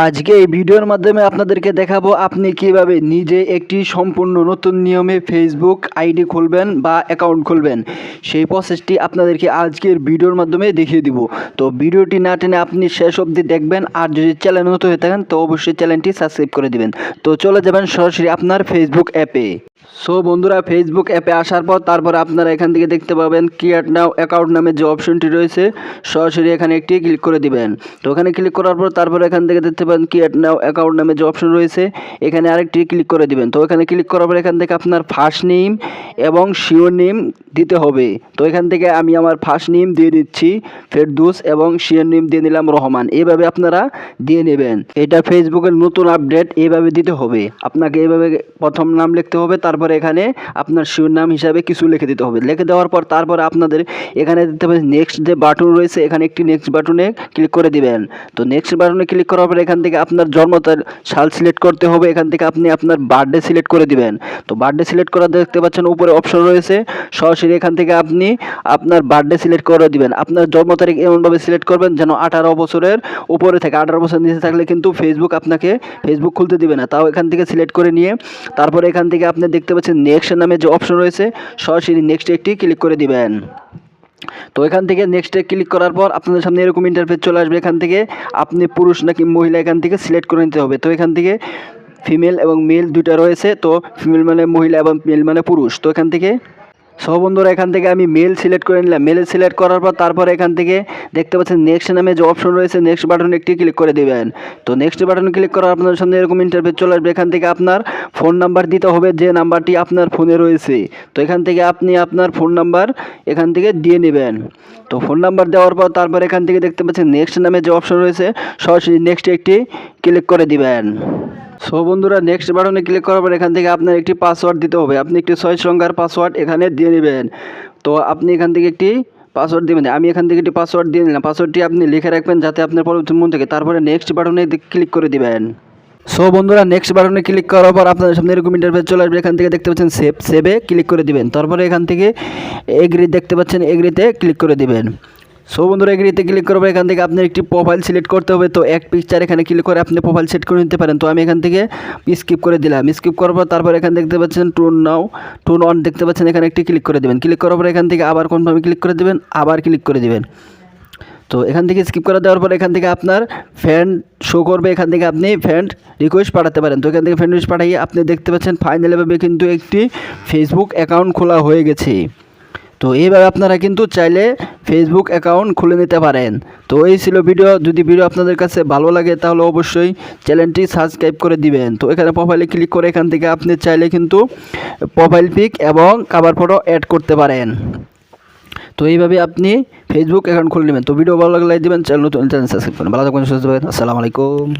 আজকে এই ভিডিওর মাধ্যমে আপনাদেরকে দেখাবো আপনি কীভাবে নিজে একটি সম্পূর্ণ নতুন নিয়মে ফেসবুক আইডি খুলবেন বা অ্যাকাউন্ট খুলবেন। সেই প্রসেসটি আপনাদেরকে আজকের ভিডিওর মাধ্যমে দেখিয়ে দিব। তো ভিডিওটি না টেনে আপনি শেষ অবধি দেখবেন, আর যদি চ্যানেল নতুন হয়ে থাকেন, তো অবশ্যই চ্যানেলটি সাবস্ক্রাইব করে দিবেন। তো চলে যাবেন সরাসরি আপনার ফেসবুক অ্যাপে সো বন্ধুরা ফেসবুক অ্যাপে আসার পর তারপর আপনারা এখান থেকে দেখতে পাবেন ক্রিয়েট নাও অ্যাকাউন্ট নামে যে অপশনটি রয়েছে, সরাসরি এখানে একটি ক্লিক করে দিবেন। তো ওখানে ক্লিক করার পর তারপর এখান থেকে দেখতে পাবেন ক্রিয়েট নাও অ্যাকাউন্ট নামে যে অপশন রয়েছে, এখানে আরেকটি ক্লিক করে দিবেন। তো এখানে ক্লিক করার পর এখান থেকে আপনার ফার্স্ট নেম এবং শিওর নেম দিতে হবে। তো এখান থেকে আমি আমার ফার্স্ট নেম দিয়ে দিচ্ছি ফেরদুস এবং শিওর নেম দিয়ে নিলাম রহমান। এইভাবে আপনারা দিয়ে নেবেন। এটা ফেসবুকের নতুন আপডেট এইভাবে দিতে হবে। আপনাকে এইভাবে প্রথম নাম লিখতে হবে তারপরে এখানে আপনার শিওর নাম হিসাবে কিছু লিখে দিতে হবে। লিখে দেওয়ার পর তারপর আপনাদের এখানে দিতে হবে নেক্সট যে বাটন রয়েছে, এখানে একটি নেক্সট বাটনে ক্লিক করে দিবেন। তো নেক্সট বাটনে ক্লিক করার পর এখান থেকে আপনার জন্ম সাল সিলেক্ট করতে হবে। এখান থেকে আপনি আপনার বার্থডে সিলেক্ট করে দিবেন। তো বার্থডে সিলেক্ট করা দেখতে পাচ্ছেন উপরে অপশন রয়েছে। সরাসরি এখান থেকে আপনি আপনার বার্থডে সিলেক্ট করে দিবেন। আপনার জন্ম তারিখ এমনভাবে সিলেক্ট করবেন যেন আঠারো বছরের উপরে থাকে। আঠারো বছর নিচে থাকলে কিন্তু ফেসবুক আপনাকে ফেসবুক খুলতে দিবে না। তাও এখান থেকে সিলেক্ট করে নিয়ে তারপরে এখান থেকে আপনি দেখতে পাচ্ছেন নেক্সট নামে যে অপশন রয়েছে, সরাসরি নেক্সট একটি ক্লিক করে দিবেন। তো এখান থেকে নেক্সটে ক্লিক করার পর আপনাদের সামনে এরকম ইন্টারফেস চলে আসবে। এখান থেকে আপনি পুরুষ নাকি মহিলা, এখান থেকে সিলেক্ট করে নিতে হবে। তো এখান থেকে ফিমেল এবং মেল দুইটা রয়েছে। তো ফিমেল মানে মহিলা এবং মেল মানে পুরুষ। তো এখান থেকে সব বন্ধুরা, এখান থেকে আমি মেল সিলেক্ট করে নিলাম। মেল সিলেক্ট করার পর তারপর এখান থেকে দেখতে পাচ্ছেন নেক্সট নামে যে অপশন রয়েছে নেক্সট বাটনে একটি ক্লিক করে দেবেন। তো নেক্সট বাটন ক্লিক করার আপনার সামনে এরকম ইন্টারফেস চলে আসবে। এখান থেকে আপনার ফোন নাম্বার দিতে হবে, যে নাম্বারটি আপনার ফোনে রয়েছে। তো এখান থেকে আপনি আপনার ফোন নাম্বার এখান থেকে দিয়ে নেবেন। তো ফোন নাম্বার দেওয়ার পর তারপর এখান থেকে দেখতে পাচ্ছেন নেক্সট নামে যে অপশন রয়েছে, সরাসরি নেক্সট একটি ক্লিক করে দিবেন। সো বন্ধুরা নেক্সট বাটনে ক্লিক করার পর এখান থেকে আপনার একটি পাসওয়ার্ড দিতে হবে। আপনি একটি ছয় সংখ্যার পাসওয়ার্ড এখানে দিয়ে নেবেন। তো আপনি এখান থেকে একটি পাসওয়ার্ড দিবেন। আমি এখান থেকে একটি পাসওয়ার্ড দিয়ে নিলাম। পাসওয়ার্ডটি আপনি লিখে রাখবেন যাতে আপনার পরবর্তী মন থেকে। তারপরে নেক্সট বাটনে ক্লিক করে দিবেন। সো বন্ধুরা নেক্সট বাটনে ক্লিক করার পর আপনাদের সামনে এরকম ইন্টারফেস চলে আসবে। এখান থেকে দেখতে পাচ্ছেন সেভ সেভে ক্লিক করে দিবেন। তারপরে এখান থেকে এগ্রি দেখতে পাচ্ছেন এগ্রিতে ক্লিক করে দিবেন। সো বন্ধুরা এগ্রিতে ক্লিক করব এখান থেকে আপনার একটি প্রোফাইল সিলেক্ট করতে হবে। তো এক পিকচার এখানে ক্লিক করে আপনি প্রোফাইল সেট করে নিতে পারেন। তো আমি এখান থেকে স্কিপ করে দিলাম। স্কিপ করার পর তারপর এখানে দেখতে পাচ্ছেন টুন নাও টুন অন দেখতে পাচ্ছেন এখানে একটি ক্লিক করে দেবেন। ক্লিক করার পর এখান থেকে আবার কনফার্মে ক্লিক করে দেবেন, আবার ক্লিক করে দেবেন। তো এখান থেকে স্কিপ করে দেওয়ার পর এখান থেকে আপনার ফ্রেন্ড শো করবে। এখান থেকে আপনি ফ্রেন্ড রিকোয়েস্ট পাঠাতে পারেন। তো এখান থেকে ফ্রেন্ড রিকোয়েস্ট পাঠিয়ে আপনি দেখতে পাচ্ছেন ফাইনালিভাবে কিন্তু একটি ফেসবুক অ্যাকাউন্ট খোলা হয়ে গেছে। তো এইভাবে আপনারা কিন্তু চাইলে ফেসবুক অ্যাকাউন্ট খুলে নিতে পারেন। তো এই ছিল ভিডিও যদি ভিডিও আপনাদের কাছে ভালো লাগে, তাহলে অবশ্যই চ্যানেলটি সাবস্ক্রাইব করে দিবেন। তো এখানে প্রোফাইলে ক্লিক করে এখান থেকে আপনি চাইলে কিন্তু প্রোফাইল পিক এবং কাভার ফটো অ্যাড করতে পারেন। তো এইভাবে আপনি ফেসবুক অ্যাকাউন্ট খুলে নেবেন। তো ভিডিও ভালো লাগলে দেবেন চ্যানেল নতুন চ্যানেল সাবস্ক্রাইব করুন। ভালো থাকবেন সুস্থ থাকবেন আসসালামু আলাইকুম।